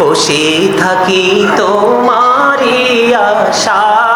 বসে থাকি তোমারি আশায়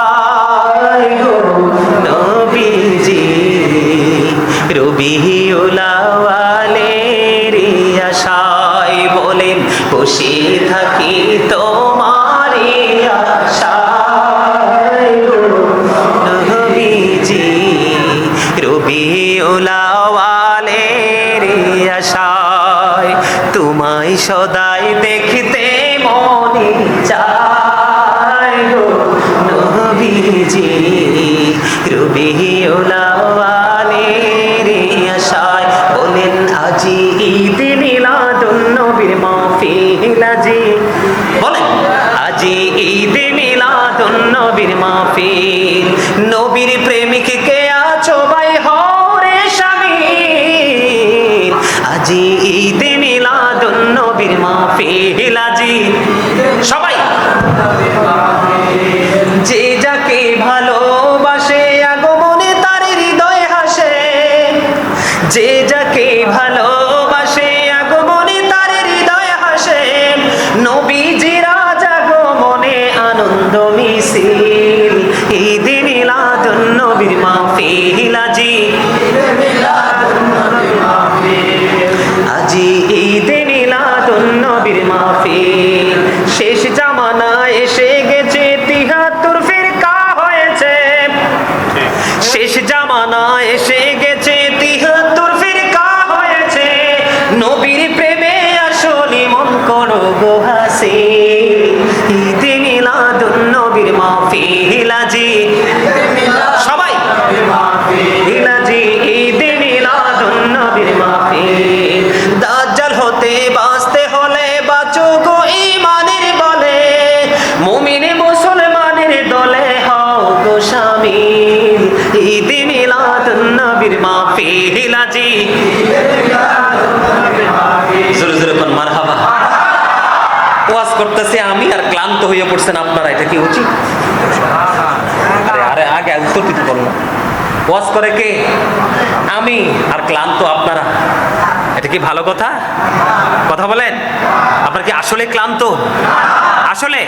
মাহফিল নবীর প্রেমিক কে আছো ভাই? হরে শামিল আজি ঈদ মিলাদুন নবীর মাহফিল, আজি। সবাই। নবীর মাহফিল আজি আজি মুমিন মুসলমানের দলে হও গো স্বামী ঈদ মিলাদ নবীর মাহফিল আজি। করতেছে আমি আর ক্লান্ত হয়ে পড়ছেন আপনারা, এটা কি উচিত? আরে আরে আগে উত্তর দিতে বললাম। ওয়াজ করে কে? আমি আর ক্লান্ত আপনারা। এটা কি ভালো কথা? কথা বলেন? আপনার কি আসলে ক্লান্ত? আসলে?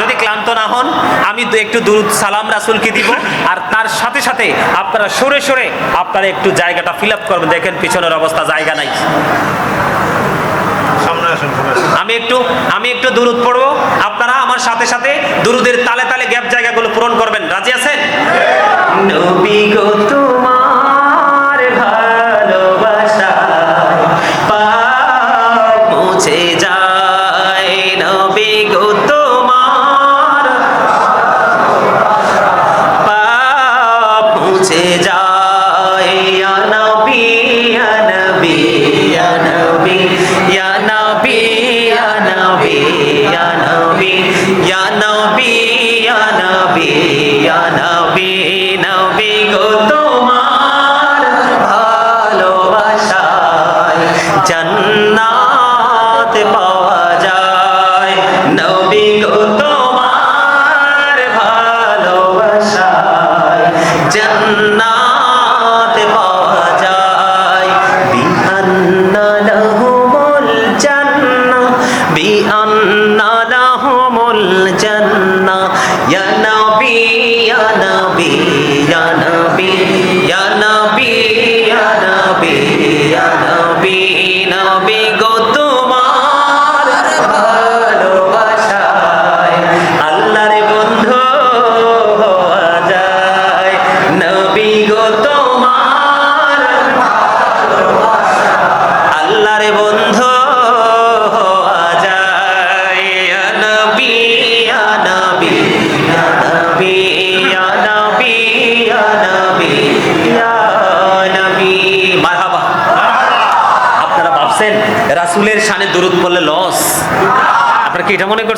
যদি ক্লান্ত না হন আমি একটু দুরুদ সালাম রাসুলকে দিব আর তার সাথে সাথে আপনারা সরে সরে আপনারা একটু জায়গাটা ফিল আপ করবেন। দেখেন পিছনের অবস্থা জায়গা নাই। আমি একটু আমি একটু দুরুদ পড়ব। আপনারা আমার সাথে সাথে দুরুদের তালে তালে গ্যাপ জায়গাগুলো পূরণ করবেন। রাজি আছেন? নবী গো তোমার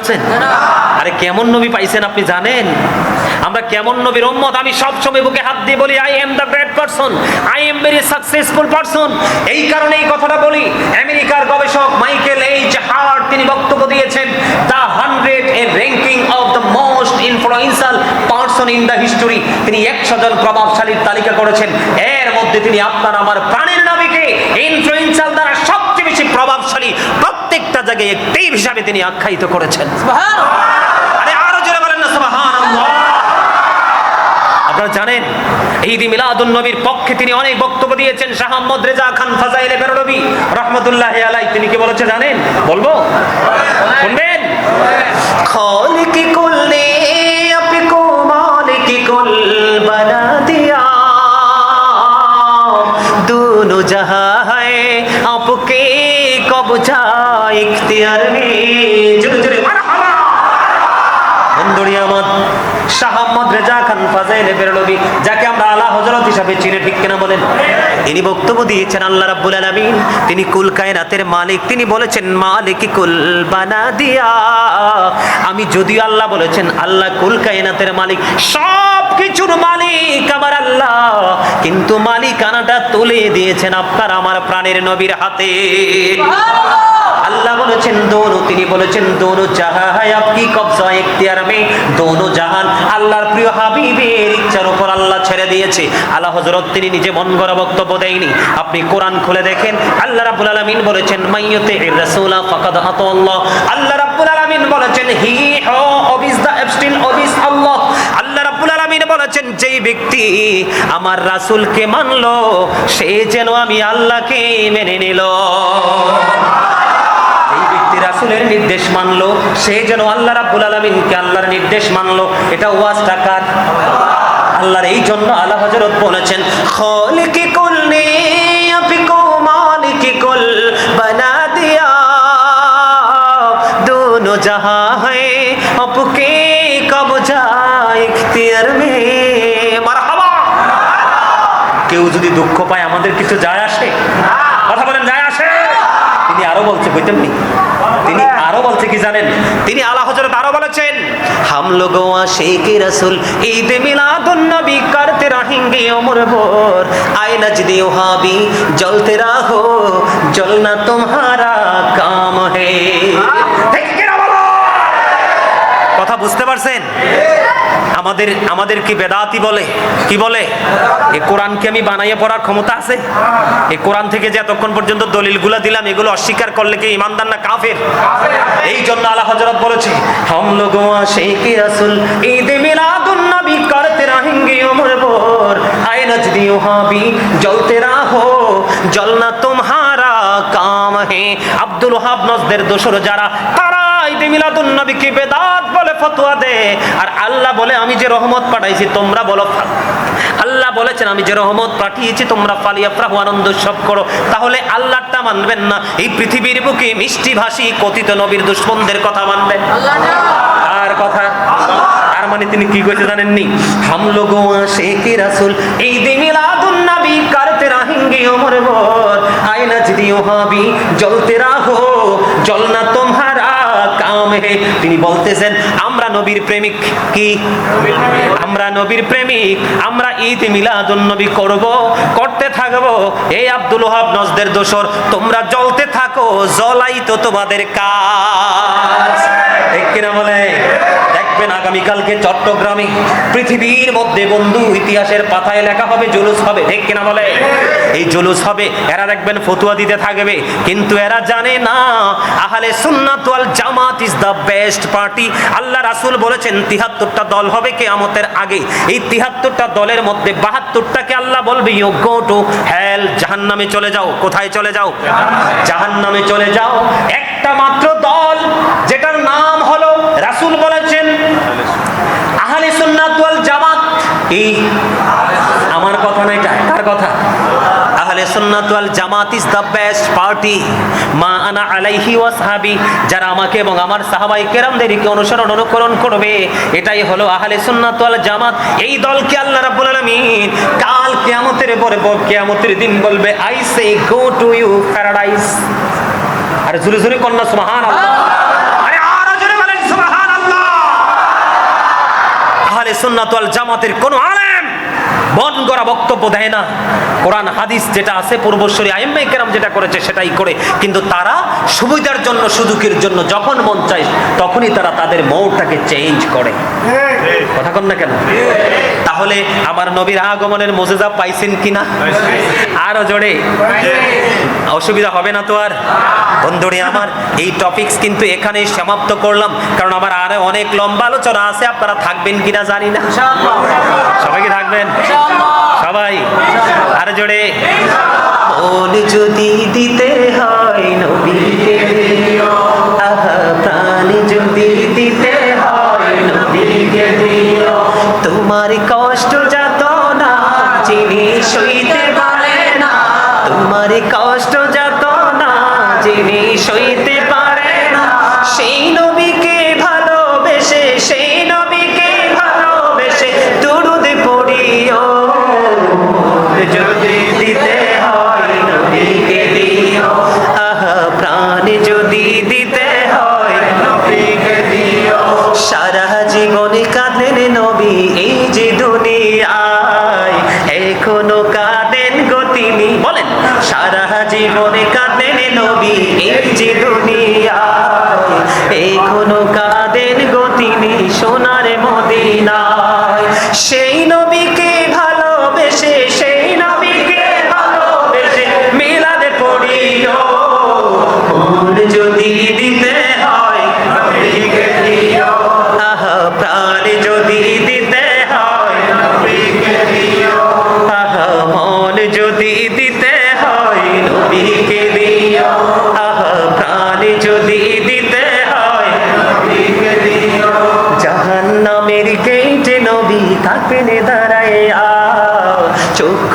করছেন আরে কেমন নবী পাইছেন আপনি জানেন? আমরা কেমন নবীর উম্মত? আমি সব সময় বুকে হাত দিয়ে বলি I am the great person I am very successful person এই কারণে এই কথাটা বলি, আমেরিকার গবেষক মাইকেল এইচ হার্ট তিনি বক্তব্য দিয়েছেন the hundred a ranking of the most influential person in the history তিনি একশো জন প্রভাবশালীর তালিকা করেছেন। এর মধ্যে তিনি আপনার, আমার প্রাণের নবীকে ইনফ্লুয়েন্সাল দ্বারা সবচেয়ে বেশি প্রভাবশালী জায়গায় হিসাবে তিনি আখ্যায়িত করেছেন। জানেন ঈদ কি বলব? কুল বানা দিয়া চিনে বলেন? তিনি বক্তব্য দিয়েছেন আল্লাহ তিনি কুল কায়নাতের মালিক তিনি বলেছেন মালিক কুল বানা দিয়া আমি যদিও আল্লাহ বলেছেন আল্লাহ কুল কায়নাতের মালিক সব কিছুর মালিক আমার আল্লাহ। কিন্তু মালিকানাটা তুলে দিয়েছেন আপনার আমার প্রাণের নবীর হাতে। আল্লাহ বলেছেন দোনো তিনি বলেছেন দোনো জাহা হয় আপনি কবজা ইখতিয়ার মে দোনো জাহান আল্লাহর প্রিয় হাবিবের ইচ্ছার উপর আল্লাহ ছেড়ে দিয়েছে। আল্লাহ হযরত তিনি নিজে মন গড়া বক্তব্য দেয়নি। আপনি কোরআন খুলে দেখেন আল্লাহ রাব্বুল আলামিন বলেছেন মাইয়াতে রাসূলা ফাকাদ আতাল্লাহ আল্লাহ। রাব্বুল আলামিন বলেছেন হি হো অবিস দা অবিস আল্লাহ আল্লাহ। আলামিন বলেছেন, যেই ব্যক্তি আমার রাসুলকে মানল, সে যেন আমি আল্লাহকে মেনে নিল। রাসুলের নির্দেশ মানলো, সে যেন আল্লাহ রাবুল আলমিনকে আল্লাহর নির্দেশ মানলো, এটা ওয়াজ টাকার আল্লাহর এই জন্য আল্লাহ হজরত বলেছেন করলে জাহা হয় ইখতিয়ার মে কেউ যদি দুঃখ পায় আমাদের কিছু যায় আসে? কথা বলেন যায় আসে। তিনি আরও বলছে বুঝতেমনি তিনি আরও বলছে কি জানেন? তিনি আলা হজরত আরও বলেছেন হাম লোগো আশিক রাসূল ঈদ মিলাদুন নবী করতে রাহেঙ্গে ওমর ভোর। আয় নজদি ওহাবি জলতে রাহো জলনা তোমারা কাম হে। কথা বুঝতে পারছেন? আমাদের আমাদের কি বেদাতি বলে? কি বলে? এ কোরআনকে আমি বানাইয়ে পড়ার ক্ষমতা আছে? এ কোরআন থেকে যে এতক্ষণ পর্যন্ত দলিলগুলা দিলাম, এগুলো অস্বীকার করলে কি ইমানদার না কাফের? এই জন্য আলা হজরত বলেছি, হম লোগো সেই কি নবী করতে আয় হাবি রাহো কাম হে। আব্দুল হাব নজদের দোসর যারা, তারা ঈদে মিলাদুন নবীকে দে। তাহলে আল্লাহটা মানবেন না। এই পৃথিবীর বুকে মিষ্টি ভাষী কথিত নবীর কথা মানবেন। আর কথা? মানে তিনি কি জানেননি? হাম লোগো রাসুল এই আয়না যদি জলতে রাহো জল না তোমার কাম তিনি বলতেছেন, আমরা নবীর প্রেমিক কি? আমরা নবীর প্রেমিক, আমরা ঈদ মিলাদুল নবী করব, করতে থাকব। এই আব্দুল ওহাব নজদের দোসর তোমরা জ্বলতে থাকো, জ্বলাই তো তোমাদের কাজ। কিনা বলে? দেখবেন আগামীকালকে চট্টগ্রামে। পৃথিবীর মধ্যে বন্ধু, ইতিহাসের পাতায় লেখা হবে, জুলুস হবে। ঠিক কিনা বলে? এই জুলুস হবে। এরা দেখবেন ফতুয়া দিতে থাকবে। কিন্তু এরা জানে না, আহলে সুন্নাত ওয়াল জামাত is the best party Allah রাসূল বলেছেন 73টা দল হবে কিয়ামতের আগে। এই 73টা দলের মধ্যে 72টাকে আল্লাহ বলবে ইউ গো টু হেল জাহান্নামে চলে যাও। কোথায় চলে যাও? জাহান্নামে চলে যাও। একটা মাত্র দল হলো রাসূল বলেছেন, আহলে সুন্নাত ওয়াল জামাত, এই আমার কথা না এটা, কার কথা? আহলে সুন্নাত ওয়াল জামাত ইজ দ্য বেস্ট পার্টি মা আনা আলাইহি ওয়াসহাবি যারা আমাকে এবং আমার সাহাবাই কেরামদেরকে অনুসরণ অনুকরণ করবে, এটাই হলো আহলে সুন্নাত ওয়াল জামাত। এই দলকে আল্লাহ রাব্বুল আলামিন কাল কিয়ামতের পরে কিয়ামতের দিন বলবে I say go to you paradise আর জোরে জোরে কন্যা, সুবহানাল্লাহ। আহলে সুন্নাত জামাতের কোন আলেম মন গড়া বক্তব্য দেয় না। কোরআন, হাদিস যেটা আছে পূর্বশ্বরী আইম্মাই কেরাম যেটা করেছে সেটাই করে। কিন্তু তারা সুবিধার জন্য, সুযোগের জন্য যখন মন চায়, তখনই তারা তাদের মৌটাকে চেঞ্জ করে। কথা কন না কেন? তাহলে আমার নবীর আগমনের মোজেজা পাইছেন কিনা? আরও জোরে। অসুবিধা হবে না তো আর? বন্ধুরে আমার, এই টপিকস কিন্তু এখানেই সমাপ্ত করলাম। কারণ আমার আরও অনেক লম্বা আলোচনা আছে, আপনারা থাকবেন কিনা জানি না। সবাই কি থাকবেন। সবাই আর মন যদি দিতে হয় নবীকে। জীবনে কাঁদেন নবী। এই যে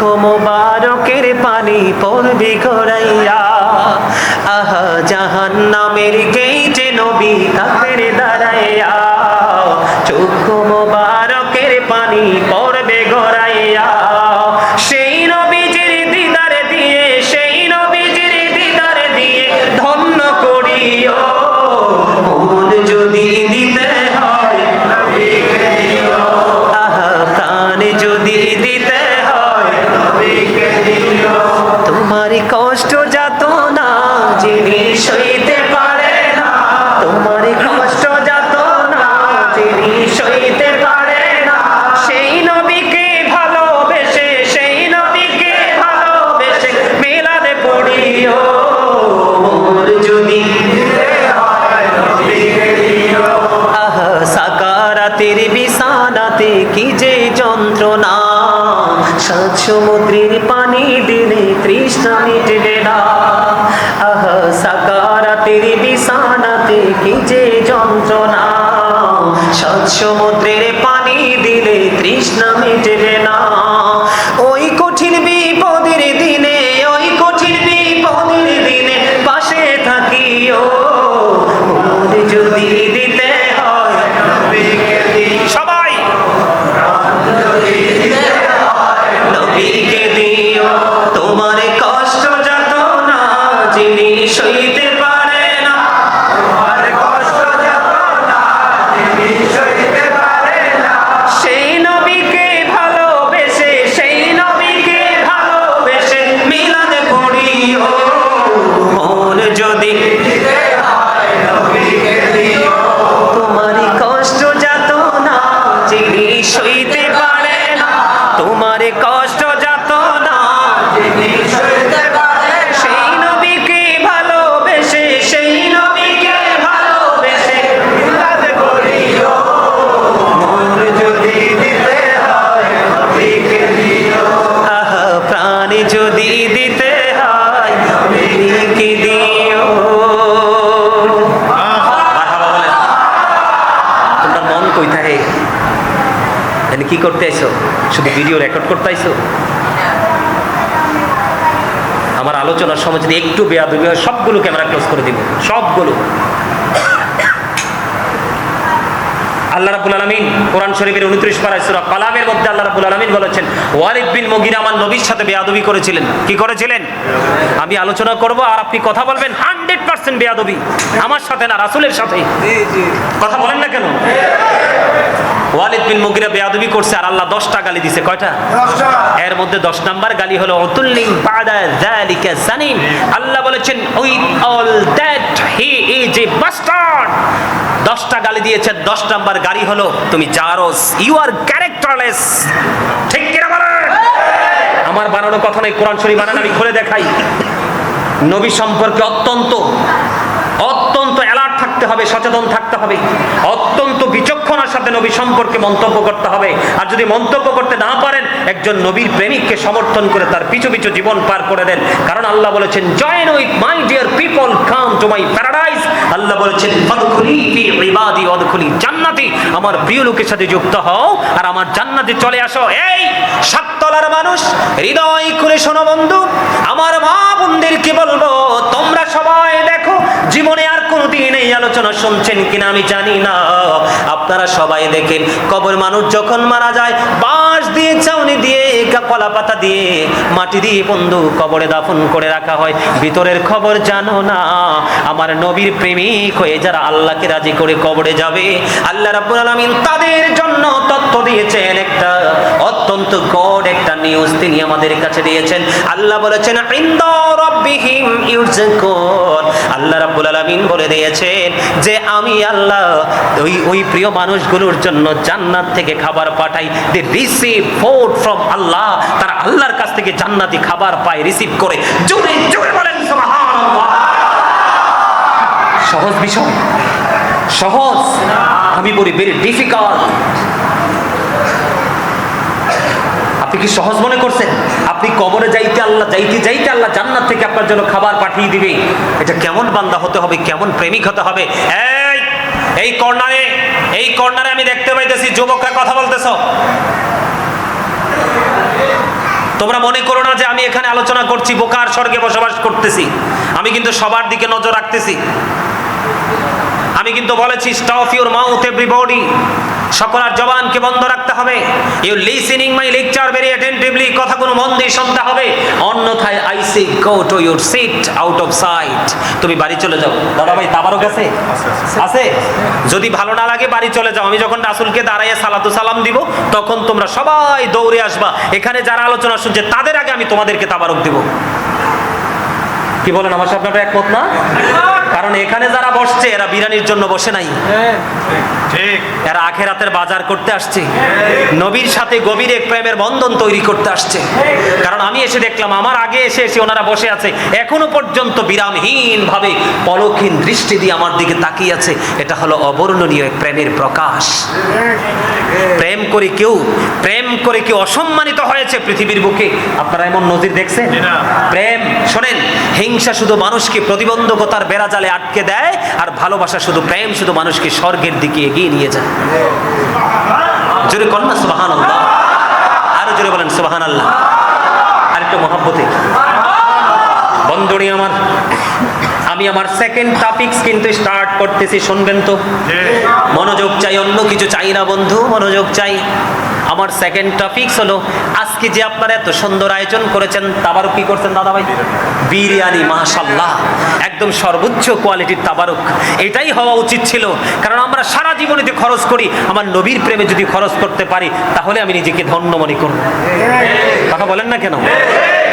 চক্ষু মোবারকের পানি পড়বি ঘোরাইয়া আহা জাহান নামের গেইটে নবী তাদের দাঁড়াইয়া। চোখ মোবারকের যিনি করতে আইছো? শুধু ভিডিও রেকর্ড করতে আইছো? আমার আলোচনার সময় যদি একটু বেয়াদবি হয় সবগুলো ক্যামেরা ক্লোজ করে দিব। সবগুলো। আল্লাহ রাব্বুল আলামিন কোরআন শরীফের 29 পারা সূরা কালামের মধ্যে আল্লাহ রাব্বুল আলামিন বলেছেন ওয়ালিদ বিন মুগিরা আমার নবীর সাথে বেয়াদবি করেছিলেন। কি করেছিলেন? আমি আলোচনা করব আর আপনি কথা বলবেন 100% বেয়াদবি। আমার সাথে না রাসুলের সাথে। কথা বলেন না কেন? ওয়ালিদ বিন মুগিরা বেয়াদবি করছে আর আল্লাহ 10টা গালি দিছে। কয়টা? এর মধ্যে 10 নাম্বার গালি হলো উতুল্লিং বাদা যালিকা জানিম আল্লাহ বলেছেন with all that he is a bastard. দশ দিয়েছেন দশ নাম্বার গাড়ি হলো তুমি জারোস ইউ আর ক্যারেক্টারলেস। ঠিক কিনা বলেন? আমার বানানো কথা নয় কোরআন শরীফ বানান আমি খুলে দেখাই। নবী সম্পর্কে অত্যন্ত অত্যন্ত অ্যালার্ট থাকতে হবে সচেতন থাকতে হবে। অত্যন্ত সাথে নবী সম্পর্কে মন্তব্য করতে হবে। আর যদি মন্তব্য করতে না পারেন, একজন নবীর প্রেমিককে সমর্থন করে তার পিছু পিছু জীবন পার করে দেন। কারণ আল্লাহ বলেছেন join with my dear people come to my paradise Allah বলেছেন অদখুলি ফি ইবাদি অদখুলি জান্নাতি আমার প্রিয় লোকের সাথে যুক্ত হও আর আমার জান্নাতে চলে আসো। এই সাততলার মানুষ, হৃদয় খুলে শোনো বন্ধু। আমার মা বোনদেরকে বলব, তোমরা সবাই দেখো, জীবনে আর কোনোদিন এই আলোচনা শুনছেন কিনা আমি জানি না। আপনারা সবাই দেখেন, কবর মানুষ যখন মারা যায়, বাঁশ দিয়ে চাউনি দিয়ে, কলা পাতা দিয়ে, মাটি দিয়ে বন্ধু কবরে দাফন করে রাখা হয়। ভিতরের খবর জানো না, আমার নবীর প্রেমিক হয়ে যারা আল্লাহকে রাজি করে কবরে যাবে, আল্লাহ রাব্বুল আলামিন তাদের জন্য তথ্য দিয়েছেন একটা অত্যন্ত গড একটা নিউজ তিনি আমাদের কাছে দিয়েছেন। আল্লাহ বলেছেন আল্লাহ রাব্বুল আলামিন বলে দিয়েছেন যে, আমি আল্লাহ ওই ওই প্রিয় মানুষগুলোর জন্য জান্নাত থেকে খাবার পাঠাই। They receive food from Allah. তারা আল্লাহর কাছ থেকে জান্নাতি খাবার পায় রিসিভ করে। জোরে জোরে বলেন সহজ বিষয়। সহজ। আমি বলি ভেরি ডিফিকাল্ট আপনি কি সহজ মনে করছেন? আপনি কবরে যাইতে আল্লাহ, যাইতে যাইতে আল্লাহ জান্নাত থেকে আপনার জন্য খাবার পাঠিয়ে দিবে। এটা কেমন বান্দা হতে হবে, কেমন প্রেমিক হতে হবে? এই এই কর্নারে এই কর্নারে আমি দেখতে পাইতেছি, যুবকরা কথা বলতেছ। তোমরা মনে করো না যে আমি এখানে আলোচনা করছি, বোকার স্বর্গে বসবাস করতেছি। আমি কিন্তু সবার দিকে নজর রাখতেছি। আমি কিন্তু বলেছি স্টপ ইউর মাউথ, এভরিবডি। সকলার জবানকে বন্ধ রাখতে হবে। You listening my lecture very attentively কথাগুলো মন দিয়ে শুনতে হবে। অন্যথায় I say go to your seat out of sight তুমি বাড়ি চলে যাও। দাদা ভাই তাবারও গেছে? আছে? যদি ভালো না লাগে বাড়ি চলে যাও। আমি যখন রাসুলকে দাঁড়াইয়ে সালাতু সালাম দিব তখন তোমরা সবাই দৌড়ে আসবা। এখানে যারা আলোচনা শুনছে তাদের আগে আমি তোমাদেরকে তাবারক দিব। কি বলেন আমার সাথে? আপনারা একমত না? কারণ এখানে যারা বসছে এরা বিরানির জন্য বসে নাই। ঠিক। এরা আখেরাতের বাজার করতে আসছে। নবীর সাথে গভীর এক প্রেমের বন্ধন তৈরি করতে আসছে। কারণ আমি এসে দেখলাম আমার আগে এসে এসে ওনারা বসে আছে। এখনও পর্যন্ত বিরামহীন ভাবে পলকহীন দৃষ্টি দিয়ে আমার দিকে তাকিয়ে আছে। এটা হলো অবর্ণনীয় এক প্রেমের প্রকাশ। প্রেম করে কেউ প্রেম করে কেউ অসম্মানিত হয়েছে পৃথিবীর বুকে। আপনারা এমন নজির দেখছেন? প্রেম শোনেন হিংসা শুধু মানুষকে প্রতিবন্ধকতার বেড়া জালে আটকে দেয় আর ভালোবাসা শুধু প্রেম শুধু মানুষকে স্বর্গের দিকে এগিয়ে নিয়ে যায়। জোরে কন্যা সুবাহান আল্লাহ আরও জোরে বলেন সুবাহান আল্লাহ আরেকটা মহাব্বতে। বন্ধুরি আমার, আমি আমার সেকেন্ড টপিকস কিন্তু স্টার্ট করতেছি, শুনবেন তো। মনোযোগ চাই, অন্য কিছু চাই না বন্ধু, মনোযোগ চাই। আমার সেকেন্ড টপিকস হলো আজকে যে আপনারা এত সুন্দর আয়োজন করেছেন, তাবারক কি করছেন দাদা ভাই বিরিয়ানি মাশাল্লাহ একদম সর্বোচ্চ কোয়ালিটির তাবারুক। এটাই হওয়া উচিত ছিল। কারণ আমরা সারা জীবনেতে খরচ করি, আমার নবীর প্রেমে যদি খরচ করতে পারি, তাহলে আমি নিজেকে ধন্য মনে করব। কথা বলেন না কেন?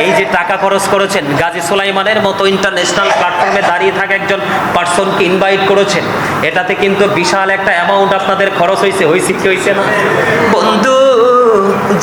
এই যে টাকা খরচ করেছেন, গাজী সোলাইমানের মতো ইন্টারন্যাশনাল প্ল্যাটফর্মে দাঁড়িয়ে থাকা একজন পার্সনকে ইনভাইট করেছেন। এটাতে কিন্তু বিশাল একটা অ্যামাউন্ট আপনাদের খরচ হয়েছে হয়েছে কি হয়েছে না? বন্ধু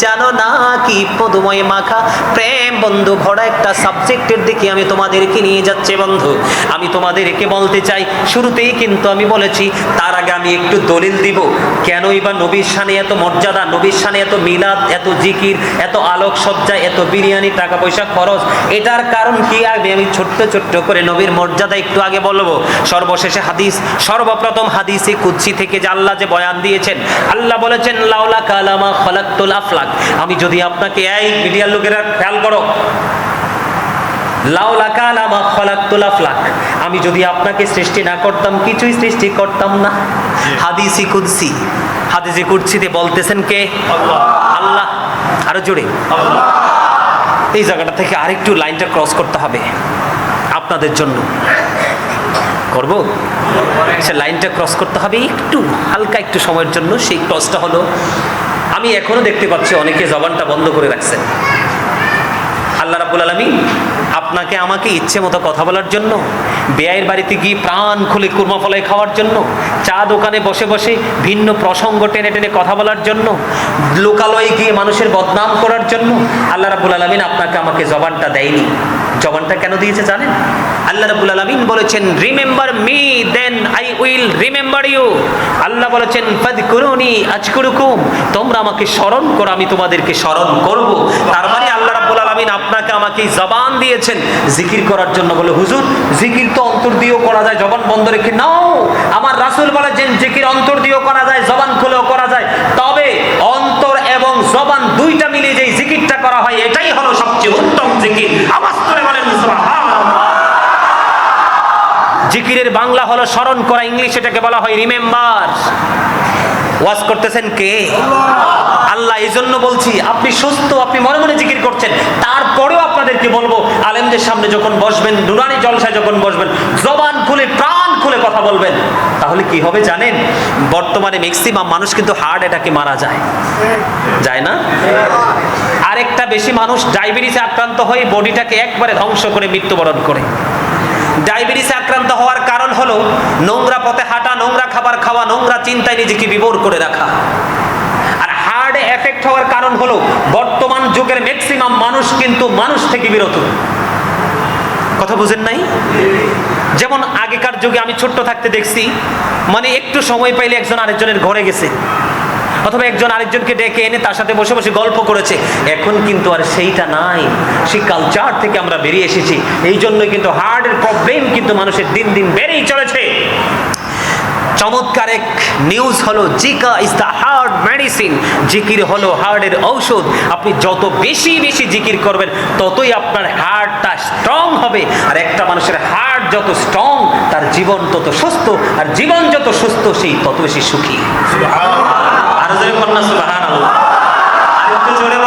জানো না কি পদময় মাখা? প্রেম বন্ধু ভরা একটা সাবজেক্টের দিকে আমি তোমাদেরকে নিয়ে যাচ্ছে বন্ধু। আমি তোমাদেরকে বলতে চাই, শুরুতেই কিন্তু আমি বলেছি, তার আগে আমি একটু দলিল দিব। কেনই বা নবীর সানে এত মর্যাদা, নবীর সানে এত মিলাদ, এত জিকির, এত আলোক সজ্জা এত বিরিয়ানি টাকা পয়সা খরচ, এটার কারণ কি? আগে আমি ছোট্ট ছোট্ট করে নবীর মর্যাদা একটু আগে বলব। সর্বশেষে হাদিস, সর্বপ্রথম হাদিসে কুৎসি থেকে যে আল্লাহ যে বয়ান দিয়েছেন, আল্লাহ বলেছেন, লাউলা কালামা খলাক্তুল আফলাক আমি যদি আপনাকে এই মিডিয়ার লোকেরা খেয়াল করো আমি যদি আপনাকে সৃষ্টি না করতাম কিছুই সৃষ্টি করতাম না। হাদিসি কুদসি। হাদিসি কুদসিতে বলতেছেন কে? আল্লাহ। আরও জোরে। এই জায়গাটা থেকে আরেকটু লাইনটা ক্রস করতে হবে আপনাদের জন্য। করব। সে লাইনটা ক্রস করতে হবে একটু হালকা একটু সময়ের জন্য। সেই ক্রসটা হলো আমি এখনও দেখতে পাচ্ছি অনেকে জবানটা বন্ধ করে রাখছেন। আল্লাহ রাবুল আলমী আপনাকে আমাকে ইচ্ছে মতো কথা বলার জন্য বেয়ের বাড়িতে গিয়ে প্রাণ খুলে কুরমা ফলাই খাওয়ার জন্য, চা দোকানে বসে বসে ভিন্ন প্রসঙ্গ টেনে টেনে কথা বলার জন্য, লোকালয়ে গিয়ে মানুষের বদনাম করার জন্য আল্লাহ রাবুল আলমিন আপনাকে আমাকে জবানটা দেয়নি। জবানটা কেন দিয়েছে জানেন? আল্লাহ রাবুল আলমিন বলেছেন remember me then I will remember you Allah বলেছেন ফাদ করুনি আজ তোমরা আমাকে স্মরণ করো, আমি তোমাদেরকে স্মরণ করব। তার মানে আল্লাহ রাব্বুল আলামিন আপনাকে আমাকে জবান দিয়েছেন। জিকির করার জন্য বলে, হুজুর, জিকির তো অন্তর দিয়েও করা যায়, জবান বন্ধ রেখে নাও। আমার রাসূল বলেছেন, জিকির অন্তর দিয়েও করা যায়, জবান খুলেও করা যায়। তবে অন্তর এবং জবান দুইটা মিলিয়ে যেই জিকিরটা করা হয়, এটাই হলো সবচেয়ে উত্তম জিকির। আওয়াজ করে বলেন জিকিরের বাংলা হলো স্মরণ করা, ইংলিশ এটাকে বলা হয় রিমেম্বার। ওয়াজ করতেছেন কে? আল্লাহ এই জন্য বলছি, আপনি সুস্থ, আপনি মনে মনে জিকির করছেন। তারপরেও আপনাদেরকে বলব, আলেমদের সামনে যখন বসবেন, নুরানি জলসায় যখন বসবেন, জবান খুলে, প্রাণ খুলে কথা বলবেন, তাহলে কি হবে জানেন? বর্তমানে ম্যাক্সিমাম মানুষ কিন্তু হার্ট অ্যাটাকে মারা যায়। যায় না? আরেকটা বেশি মানুষ ডায়াবেটিসে আক্রান্ত হয়ে বডিটাকে একবারে ধ্বংস করে, মৃত্যুবরণ করে। ডায়াবেটিসে আক্রান্ত হওয়ার হলো, নোংরা পথে হাঁটা, নোংরা খাবার খাওয়া, নোংরা চিন্তায় নিজেকে বিভোর করে রাখা। আর হার্ড এফেক্ট হওয়ার কারণ হলো, বর্তমান যুগের ম্যাক্সিমাম মানুষ কিন্তু মানুষ থেকে বিরত। কথা বুঝেন নাই? যেমন আগেকার যুগে আমি ছোট্ট থাকতে দেখছি মানে একটু সময় পাইলে একজন আরেকজনের ঘরে গেছে। অথবা একজন আরেকজনকে ডেকে এনে তার সাথে বসে বসে গল্প করেছে। এখন কিন্তু আর সেইটা নাই। সেই কালচার থেকে আমরা বেরিয়ে এসেছি। এই জন্যই কিন্তু হার্টের প্রবলেম কিন্তু মানুষের দিন দিন বেড়েই চলেছে। চমৎকার এক নিউজ হলো, জিকা ইজ দ্য হার্ড মেডিসিন জিকির হলো হার্টের ঔষধ। আপনি যত বেশি বেশি জিকির করবেন, ততই আপনার হার্টটা স্ট্রং হবে। আর একটা মানুষের হার্ট যত স্ট্রং তার জীবন তত সুস্থ। আর জীবন যত সুস্থ, সেই তত বেশি সুখী। আরও জোরে কন্যা সুবাহ আর একটু জোরে